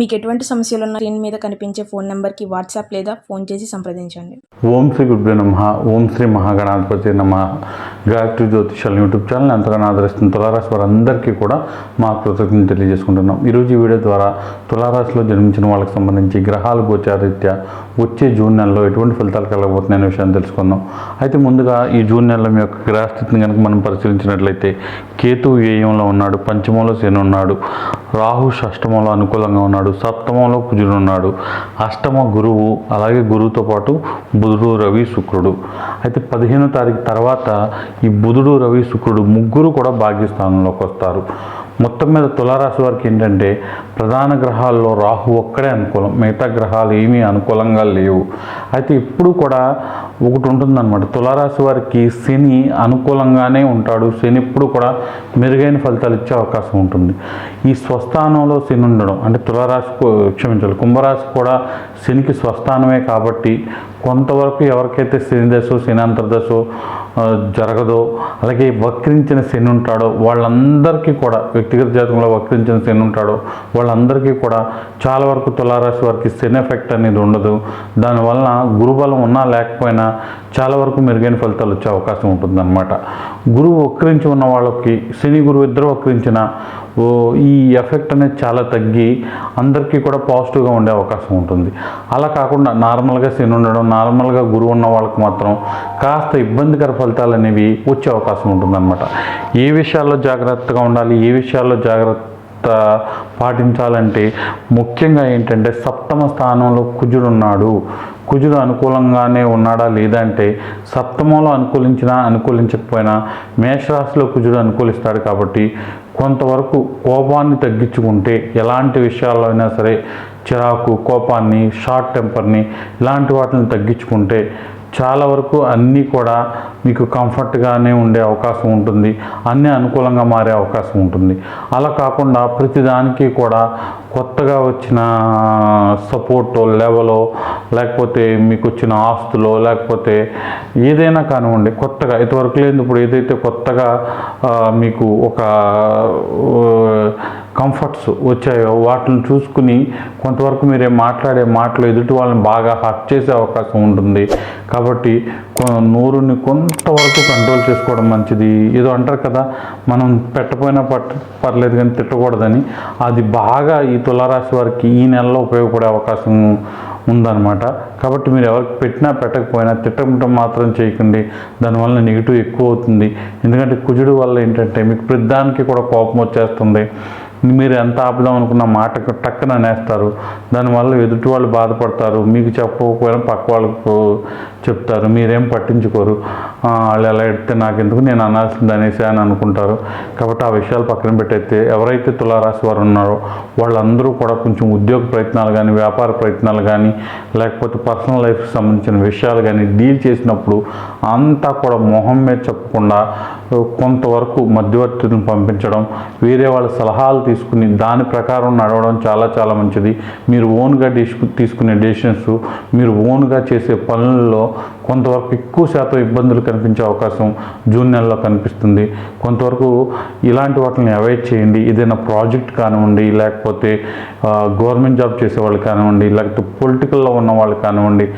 మీకు ఎటువంటి సమస్యలు ఉన్న స్క్రీన్ మీద కనిపించే ఫోన్ నెంబర్కి వాట్సాప్ లేదా ఫోన్ చేసి సంప్రదించండి. ఓం శ్రీ గురుభ్యో నమ. ఓం శ్రీ మహాగణాధిపతి నమ. గాయత్రి జ్యోతిషాల యూట్యూబ్ ఛానల్ ఎంతగానో ఆదరిస్తున్న తులారాశి వారందరికీ కూడా మా కృతజ్ఞతలు తెలియజేసుకుంటున్నాం. ఈరోజు ఈ వీడియో ద్వారా తులారాశిలో జన్మించిన వాళ్ళకి సంబంధించి గ్రహాలు గోచారీత్యా వచ్చే జూన్ నెలలో ఎటువంటి ఫలితాలు కలగబోతున్నాయి అనే విషయాన్ని తెలుసుకుందాం. అయితే ముందుగా ఈ జూన్ నెలలో మీ యొక్క గ్రహస్థితిని కనుక మనం పరిశీలించినట్లయితే కేతు వ్యయంలో ఉన్నాడు పంచమంలో శని ఉన్నాడు రాహు షష్టమంలో అనుకూలంగా ఉన్నాడు సప్తమంలో కుజుడు ఉన్నాడు అష్టమ గురువు అలాగే గురువుతో పాటు బుధుడు రవి శుక్రుడు. అయితే పదిహేనో తారీఖు తర్వాత ఈ బుధుడు రవి శుక్రుడు ముగ్గురు కూడా భాగ్యస్థానంలోకి వస్తారు. మొత్తం మీద తులారాశి వారికి ఏంటంటే ప్రధాన గ్రహాల్లో రాహు ఒక్కడే అనుకూలం మిగతా గ్రహాలు ఏమీ అనుకూలంగా లేవు. అయితే ఇప్పుడు కూడా ఒకటి ఉంటుందన్నమాట. తులారాశి వారికి శని అనుకూలంగానే ఉంటాడు. శని ఇప్పుడు కూడా మెరుగైన ఫలితాలు ఇచ్చే అవకాశం ఉంటుంది. ఈ స్వస్థానంలో శని ఉండడం అంటే తులారాశి క్షమించాలి కుంభరాశి కూడా శనికి స్వస్థానమే కాబట్టి కొంతవరకు ఎవరికైతే శనిదశ దశో జరగదో అలాగే వక్రించిన శని ఉంటాడో వాళ్ళందరికీ కూడా వ్యక్తిగత జాతకంలో వక్రించిన శని ఉంటాడో వాళ్ళందరికీ కూడా చాలా వరకు తులారాశి వారికి శని ఎఫెక్ట్ అనేది ఉండదు. దానివలన గురుబలం ఉన్నా లేకపోయినా చాలా వరకు మెరుగైన ఫలితాలు వచ్చే అవకాశం ఉంటుందన్నమాట. గురువు వక్రించి ఉన్న వాళ్ళకి శని గురువు ఇద్దరు వక్రించిన ఈ ఎఫెక్ట్ అనేది చాలా తగ్గి అందరికీ కూడా పాజిటివ్గా ఉండే అవకాశం ఉంటుంది. అలా కాకుండా నార్మల్గా శని ఉండడం నార్మల్గా గురువు ఉన్న వాళ్ళకి మాత్రం కాస్త ఇబ్బందికర ఫలితాలు అనేవి వచ్చే అవకాశం ఉంటుందన్నమాట. ఏ విషయాల్లో జాగ్రత్తగా ఉండాలి ఏ విషయాల్లో జాగ్రత్త పాటించాలంటే ముఖ్యంగా ఏంటంటే సప్తమ స్థానంలో కుజుడున్నాడు కుజుడు అనుకూలంగానే ఉన్నాడా లేదా అంటే సప్తమంలో అనుకూలించినా అనుకూలించకపోయినా మేషరాశిలో కుజుడు అనుకూలిస్తాడు కాబట్టి కొంతవరకు కోపాన్ని తగ్గించుకుంటే ఎలాంటి విషయాల్లో అయినా సరే చిరాకు కోపాన్ని షార్ట్ టెంపర్ని ఇలాంటి వాటిని తగ్గించుకుంటే చాలా వరకు అన్నీ కూడా మీకు కంఫర్ట్గానే ఉండే అవకాశం ఉంటుంది. అన్నీ అనుకూలంగా మారే అవకాశం ఉంటుంది. అలా కాకుండా ప్రతిదానికి కూడా కొత్తగా వచ్చిన సపోర్ట్ లెవెలో లేకపోతే మీకు వచ్చిన ఆస్తులో లేకపోతే ఏదైనా కానివ్వండి కొత్తగా ఇంతవరకు లేదు ఇప్పుడు ఏదైతే కొత్తగా మీకు ఒక కంఫర్ట్స్ వచ్చాయో వాటిని చూసుకుని కొంతవరకు మీరే మాట్లాడే మాటలు ఎదుటి వాళ్ళని బాగా హర్ట్ చేసే అవకాశం ఉంటుంది. కాబట్టి నోరుని కొంతవరకు కంట్రోల్ చేసుకోవడం మంచిది. ఏదో అంటారు కదా మనం పెట్టపోయినా పట్ పర్లేదు కానీ తిట్టకూడదని. అది బాగా ఈ తులారాశి వారికి ఈ నెలలో ఉపయోగపడే అవకాశం ఉందన్నమాట. కాబట్టి మీరు ఎవరికి పెట్టినా పెట్టకపోయినా తిట్టడం మాత్రం చేయకండి. దానివల్ల నెగిటివ్ ఎక్కువ అవుతుంది. ఎందుకంటే కుజుడు వల్ల ఏంటంటే మీకు ప్రతిదానికి కూడా కోపం వచ్చేస్తుంది. మీరు ఎంత ఆపుదాం అనుకున్న మాటకు టక్కన అనేస్తారు. దానివల్ల ఎదుటి వాళ్ళు బాధపడతారు. మీకు చెప్పకపోయినా పక్క వాళ్ళకు చెప్తారు మీరేం పట్టించుకోరు. వాళ్ళు ఎలా ఎడితే నాకు ఎందుకు నేను అనాల్సింది అనేసి అని అనుకుంటారు. కాబట్టి ఆ విషయాలు పక్కన పెట్టయితే ఎవరైతే తులారాశి వారు ఉన్నారో వాళ్ళందరూ కూడా కొంచెం ఉద్యోగ ప్రయత్నాలు కానీ వ్యాపార ప్రయత్నాలు కానీ లేకపోతే పర్సనల్ లైఫ్కి సంబంధించిన విషయాలు కానీ డీల్ చేసినప్పుడు అంతా కూడా మొహం మీద చెప్పకుండా కొంతవరకు మధ్యవర్తులను పంపించడం వేరే వాళ్ళ సలహాలు తీసుకుని దాని ప్రకారం నడవడం చాలా చాలా మంచిది. మీరు ఓన్గా తీసుకునే డెసిషన్స్ మీరు ఓన్గా చేసే పనుల్లో 啊。కొంతవరకు ఎక్కువ శాతం ఇబ్బందులు కనిపించే అవకాశం జూన్ నెలలో కనిపిస్తుంది. కొంతవరకు ఇలాంటి వాటిని అవాయిడ్ చేయండి. ఏదైనా ప్రాజెక్ట్ కానివ్వండి లేకపోతే గవర్నమెంట్ జాబ్ చేసే వాళ్ళు కానివ్వండి లేకపోతే పొలిటికల్లో ఉన్న వాళ్ళు కానివ్వండి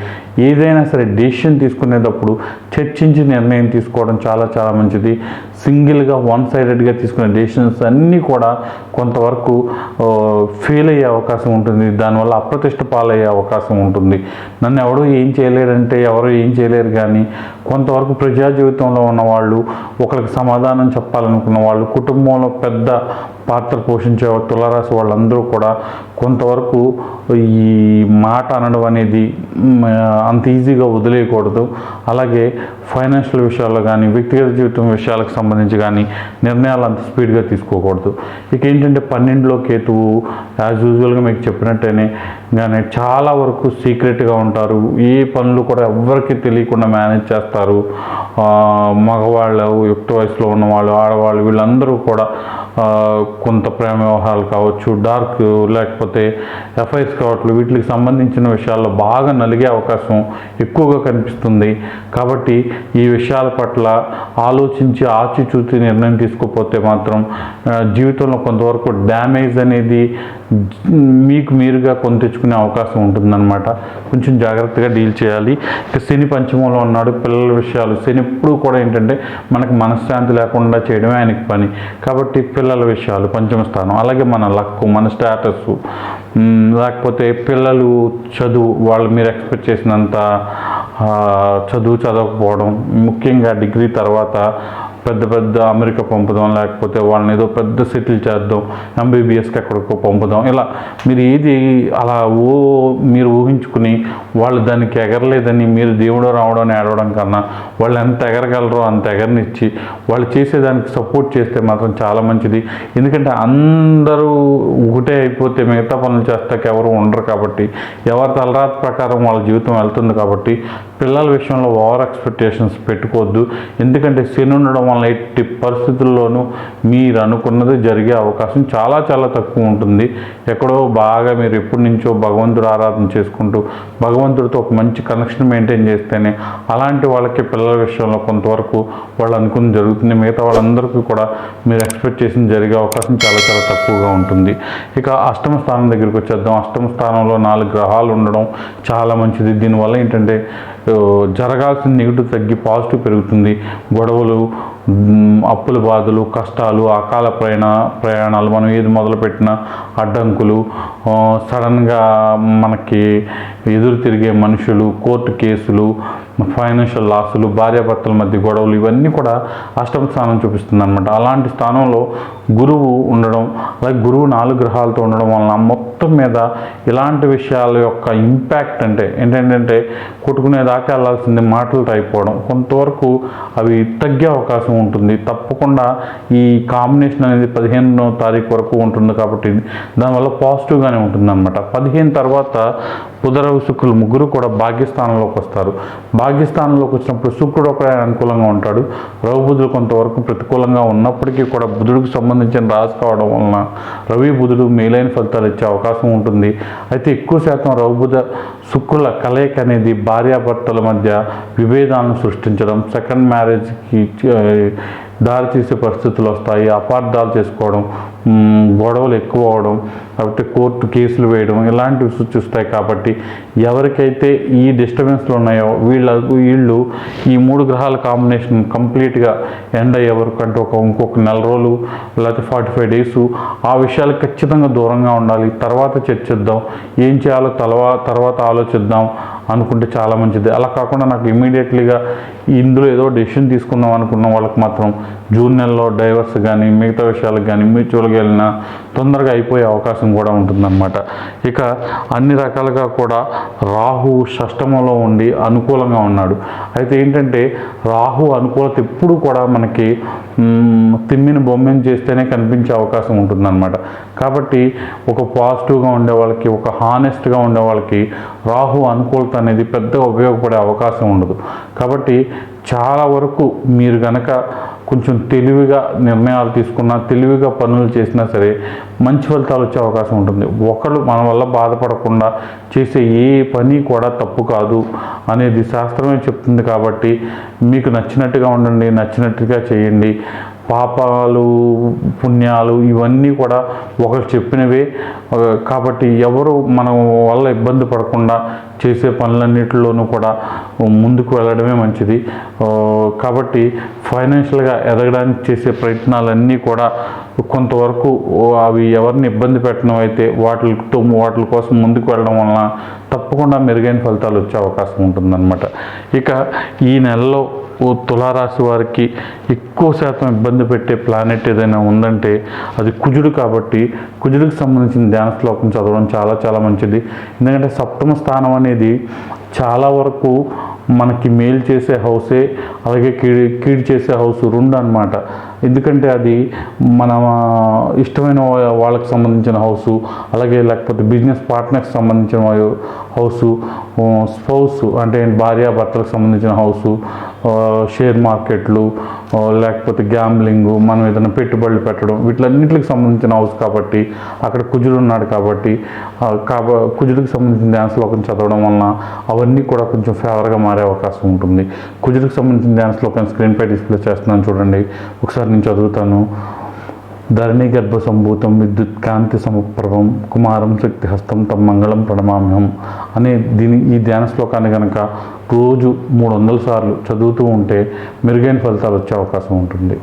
ఏదైనా సరే డెసిషన్ తీసుకునేటప్పుడు చర్చించి నిర్ణయం తీసుకోవడం చాలా చాలా మంచిది. సింగిల్గా వన్ సైడెడ్గా తీసుకునే డెసిషన్స్ అన్నీ కూడా కొంతవరకు ఫెయిల్ అయ్యే అవకాశం ఉంటుంది. దానివల్ల అప్రతిష్ట పాలయ్యే అవకాశం ఉంటుంది. నన్ను ఎవడో ఏం చేయలేడంటే ఎవరు ఏం చేయలేరు కానీ కొంతవరకు ప్రజా జీవితంలో ఉన్న వాళ్ళు ఒకరికి సమాధానం చెప్పాలనుకున్న వాళ్ళు కుటుంబంలో పెద్ద పాత్ర పోషించే తులారాశి వాళ్ళందరూ కూడా కొంతవరకు ఈ మాట అనడం అనేది అంత ఈజీగా వదిలేయకూడదు. అలాగే ఫైనాన్షియల్ విషయాల్లో కానీ వ్యక్తిగత జీవితం విషయాలకు సంబంధించి కానీ నిర్ణయాలు అంత స్పీడ్గా తీసుకోకూడదు. ఇక ఏంటంటే పన్నెండులో కేతువు యాజ్ యూజువల్గా మీకు చెప్పినట్టేనే కానీ చాలా వరకు సీక్రెట్గా ఉంటారు. ఏ పనులు కూడా ఎవ్వరికి తెలియకుండా మేనేజ్ చేస్తారు. మగవాళ్ళు యుక్త వయసులో ఉన్నవాళ్ళు ఆడవాళ్ళు వీళ్ళందరూ కూడా కొంత ప్రేమ వ్యవహారాలు కావచ్చు డార్క్ లేకపోతే ఎఫ్ఐఎస్ కావచ్చు వీటికి సంబంధించిన విషయాల్లో బాగా నలిగే అవకాశం ఎక్కువగా కనిపిస్తుంది. కాబట్టి ఈ విషయాల పట్ల ఆలోచించి ఆచిచూచి నిర్ణయం తీసుకోకపోతే మాత్రం జీవితంలో కొంతవరకు డ్యామేజ్ అనేది మీకు మీరుగా కొని తెచ్చుకునే అవకాశం ఉంటుందన్నమాట. కొంచెం జాగ్రత్తగా డీల్ చేయాలి. ఇక శని పంచమంలో ఉన్నాడు పిల్లల విషయాలు. శని ఎప్పుడు కూడా ఏంటంటే మనకు మనశ్శాంతి లేకుండా చేయడమే ఆయనకి పని. కాబట్టి పిల్లల విషయాలు పంచమ స్థానం. అలాగే మన లక్కు మన స్టేటస్ లేకపోతే పిల్లలు చదువు వాళ్ళు మీరు ఎక్స్పెక్ట్ చేసినంత చదువు చదవకపోవడం ముఖ్యంగా డిగ్రీ తర్వాత పెద్ద పెద్ద అమెరికా పంపుదాం లేకపోతే వాళ్ళని ఏదో పెద్ద సెటిల్ చేద్దాం ఎంబీబీఎస్కి ఎక్కడికో పంపుదాం. ఇలా మీరు ఏది అలా ఓ మీరు ఊహించుకుని వాళ్ళు దానికి ఎగరలేదని మీరు దేవుడు రావడం అని ఏడవడం కన్నా వాళ్ళు ఎంత ఎగరగలరో అంత ఎగరనిచ్చి వాళ్ళు చేసేదానికి సపోర్ట్ చేస్తే మాత్రం చాలా మంచిది. ఎందుకంటే అందరూ ఒకటే అయిపోతే మిగతా పనులు చేస్తాక ఎవరు ఉండరు కాబట్టి ఎవరి తలరాత ప్రకారం వాళ్ళ జీవితం వెళ్తుంది కాబట్టి పిల్లల విషయంలో ఓవర్ ఎక్స్పెక్టేషన్స్ పెట్టుకోవద్దు. ఎందుకంటే శని ఉండడం వల్ల ఎట్టి పరిస్థితుల్లోనూ మీరు అనుకున్నది జరిగే అవకాశం చాలా చాలా తక్కువ ఉంటుంది. ఎక్కడో బాగా మీరు ఎప్పటి నుంచో భగవంతుడు ఆరాధన చేసుకుంటూ భగవంతుడితో ఒక మంచి కనెక్షన్ మెయింటైన్ చేస్తేనే అలాంటి వాళ్ళకి పిల్లల విషయంలో కొంతవరకు వాళ్ళు అనుకుని జరుగుతుంది. మిగతా వాళ్ళందరికీ కూడా మీరు ఎక్స్పెక్ట్ చేసిన జరిగే అవకాశం చాలా చాలా తక్కువగా ఉంటుంది. ఇక అష్టమ స్థానం దగ్గరికి వచ్చేద్దాం. అష్టమ స్థానంలో నాలుగు గ్రహాలు ఉండడం చాలా మంచిది. దీనివల్ల ఏంటంటే జరగాల్సిన నెగిటివ్ తగ్గి పాజిటివ్ పెరుగుతుంది. గొడవలు అప్పుల బాధలు కష్టాలు అకాల ప్రయాణ ప్రయాణాలు మనం ఏది మొదలుపెట్టినా అడ్డంకులు సడన్గా మనకి ఎదురు తిరిగే మనుషులు కోర్టు కేసులు ఫైనాన్షియల్ లాసులు భార్యాభర్తల మధ్య గొడవలు ఇవన్నీ కూడా అష్టమ స్థానం చూపిస్తుంది అనమాట అలాంటి స్థానంలో గురువు ఉండడం అలాగే గురువు నాలుగు గ్రహాలతో ఉండడం వలన మొత్తం మీద ఇలాంటి విషయాల యొక్క ఇంపాక్ట్ అంటే ఏంటంటే కొట్టుకునే దాకా వెళ్ళాల్సింది మాటలతో అయిపోవడం. కొంతవరకు అవి తగ్గే అవకాశం ఉంటుంది. తప్పకుండా ఈ కాంబినేషన్ అనేది పదిహేనో తారీఖు వరకు ఉంటుంది కాబట్టి దానివల్ల పాజిటివ్గానే ఉంటుంది అనమాట పదిహేను తర్వాత పుదరవు శుక్రులు ముగ్గురు కూడా భాగ్యస్థానంలోకి వస్తారు. భాగ్యస్థానంలోకి వచ్చినప్పుడు శుక్రుడు ఒక అనుకూలంగా ఉంటాడు. రవి బుధుడు కొంతవరకు ప్రతికూలంగా ఉన్నప్పటికీ కూడా బుధుడికి సంబంధించిన రాశి కావడం వలన రవి బుధుడు మేలైన ఫలితాలు ఇచ్చే అవకాశం ఉంటుంది. అయితే ఎక్కువ శాతం రవి బుధ శుక్రుల కలయిక అనేది భార్యాభర్తల మధ్య విభేదాలను సృష్టించడం సెకండ్ మ్యారేజ్కి దారితీసే పరిస్థితులు వస్తాయి. అపార్థాలు చేసుకోవడం గొడవలు ఎక్కువ అవడం కాబట్టి కోర్టు కేసులు వేయడం ఇలాంటివి సూచిస్తాయి కాబట్టి ఎవరికైతే ఈ డిస్టర్బెన్స్లు ఉన్నాయో వీళ్ళ వీళ్ళు ఈ మూడు గ్రహాల కాంబినేషన్ కంప్లీట్గా ఎండ్ అయ్యే వరకు అంటే ఒక ఇంకొక నెల రోజులు లేకపోతే ఫార్టీ ఫైవ్ డేస్ ఆ విషయాలు ఖచ్చితంగా దూరంగా ఉండాలి. తర్వాత చర్చిద్దాం. ఏం చేయాలో తలవా తర్వాత ఆలోచిద్దాం అనుకుంటే చాలా మంచిది. అలా కాకుండా నాకు ఇమీడియట్లీగా ఇందులో ఏదో డెసిషన్ తీసుకుందాం అనుకున్న వాళ్ళకి మాత్రం జూన్ నెలలో డైవర్స్ కానీ మిగతా విషయాలకు కానీ మ్యూచువల్గా వెళ్ళినా తొందరగా అయిపోయే అవకాశం కూడా ఉంటుందన్నమాట. ఇక అన్ని రకాలుగా కూడా రాహు షష్టమంలో ఉండి అనుకూలంగా ఉన్నాడు. అయితే ఏంటంటే రాహు అనుకూలత ఎప్పుడు కూడా మనకి తిమ్మిన తిమ్మిని బొమ్మని చేస్తేనే కనిపించే అవకాశం ఉంటుందన్నమాట. కాబట్టి ఒక పాజిటివ్గా ఉండే వాళ్ళకి ఒక హానెస్ట్గా ఉండే వాళ్ళకి రాహు అనుకూలత అనేది పెద్దగా ఉపయోగపడే అవకాశం ఉండదు. కాబట్టి చాలా వరకు మీరు గనక కొంచెం తెలివిగా నిర్ణయాలు తీసుకున్నా తెలివిగా పనులు చేసినా సరే మంచి ఫలితాలు వచ్చే అవకాశం ఉంటుంది. ఒకళ్ళు మన వల్ల బాధపడకుండా చేసే ఏ పని కూడా తప్పు కాదు అనేది శాస్త్రమే చెప్తుంది కాబట్టి మీకు నచ్చినట్టుగా ఉండండి నచ్చినట్టుగా చేయండి. పాపాలు పుణ్యాలు ఇవన్నీ కూడా ఒకరు చెప్పినవే. కాబట్టి ఎవరు మన వల్ల ఇబ్బంది పడకుండా చేసే పనులన్నిటిలోనూ కూడా ముందుకు వెళ్ళడమే మంచిది. కాబట్టి ఫైనాన్షియల్గా ఎదగడానికి చేసే ప్రయత్నాలన్నీ కూడా కొంతవరకు అవి ఎవరిని ఇబ్బంది పెట్టడం అయితే వాటితో వాటి కోసం ముందుకు వెళ్ళడం వలన తప్పకుండా మెరుగైన ఫలితాలు వచ్చే అవకాశం ఉంటుందన్నమాట. ఇక ఈ నెలలో ఓ తులారాశి వారికి ఎక్కువ శాతం ఇబ్బంది పెట్టే ప్లానెట్ ఏదైనా ఉందంటే అది కుజుడు కాబట్టి కుజుడికి సంబంధించిన ధ్యాన శ్లోకం చదవడం చాలా చాలా మంచిది. ఎందుకంటే సప్తమ స్థానం అనేది చాలా వరకు మనకి మేలు చేసే హౌసే అలాగే కీడు కీడు చేసే హౌస్ రెండు అనమాట ఎందుకంటే అది మన ఇష్టమైన వాళ్ళకి సంబంధించిన హౌసు అలాగే లేకపోతే బిజినెస్ పార్ట్నర్కి సంబంధించిన హౌసు స్పౌస్ అంటే భార్య భర్తలకు సంబంధించిన హౌసు షేర్ మార్కెట్లు లేకపోతే గ్యాంబ్లింగ్ మనం ఏదైనా పెట్టుబడులు పెట్టడం వీటిలన్నింటికి సంబంధించిన హౌస్ కాబట్టి అక్కడ కుజుడు ఉన్నాడు కాబట్టి కాబ కుజుడికి సంబంధించిన డ్యాన్స్ శ్లోకం చదవడం వలన అవన్నీ కూడా కొంచెం ఫేవర్గా మారే అవకాశం ఉంటుంది. కుజుడికి సంబంధించిన డ్యాన్స్ శ్లోకం స్క్రీన్ పై డిస్ప్లే చేస్తున్నాను చూడండి. ఒకసారి నేను చదువుతాను. ధరణి గర్భ సంభూతం విద్యుత్ కాంతి సమప్రభం కుమారం శక్తి హస్తం తమ మంగళం ప్రణమామ్యం అనే దీని ఈ ధ్యాన శ్లోకాన్ని కనుక రోజు మూడు వందల సార్లు చదువుతూ ఉంటే మెరుగైన ఫలితాలు వచ్చే అవకాశం ఉంటుంది.